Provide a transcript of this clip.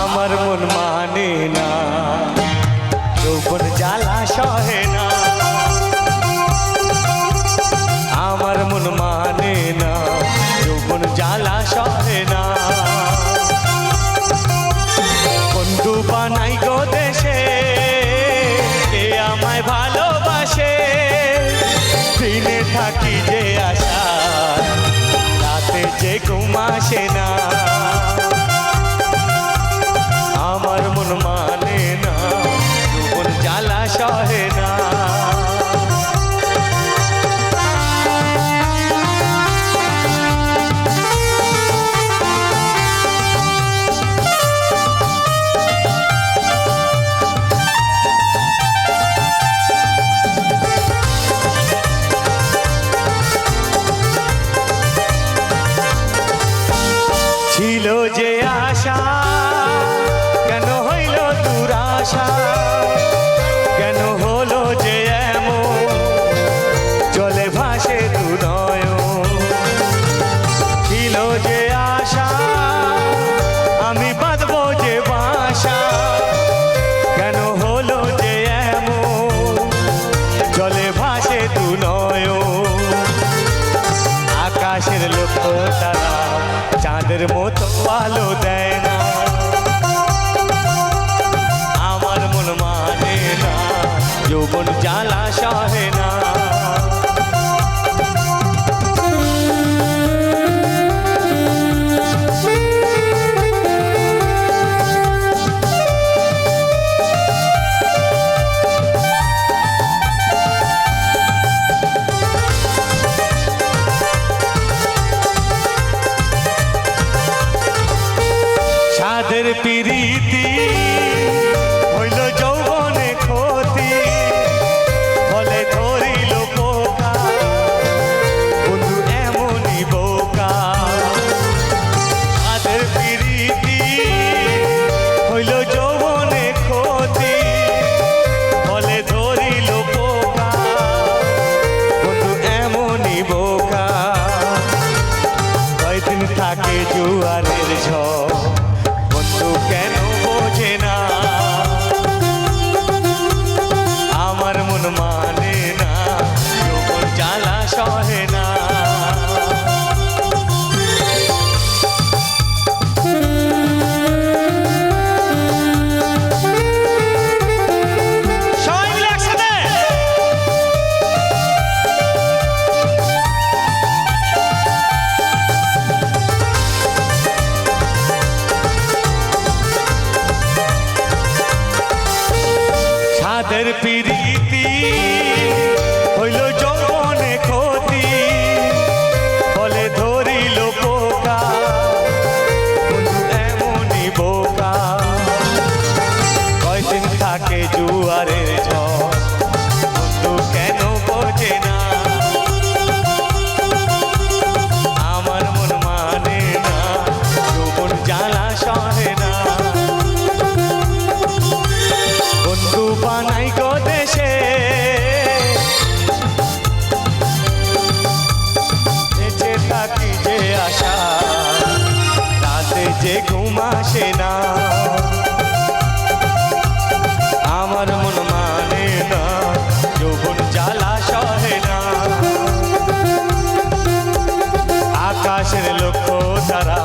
আমার মন মানে না যৌবন জ্বালা সহে না। আশা কেন হইল দুরাশা? চাঁদের মতো আলো দেয় না। আমার মন মানে না যৌবন জ্বালা সহে না। পিরিতি হইল যৌবনে ক্ষতি। ফলে ধরিল পোকা বন্ধু এমনই বোকা। সাদের পিরিতি হইল যৌবনে ক্ষতি ফলে ধরিল পোকা বন্ধু এমনই বোকা। কয়দিন থাকে জুয়ারের ঝড় সাদের পিরিতি যারা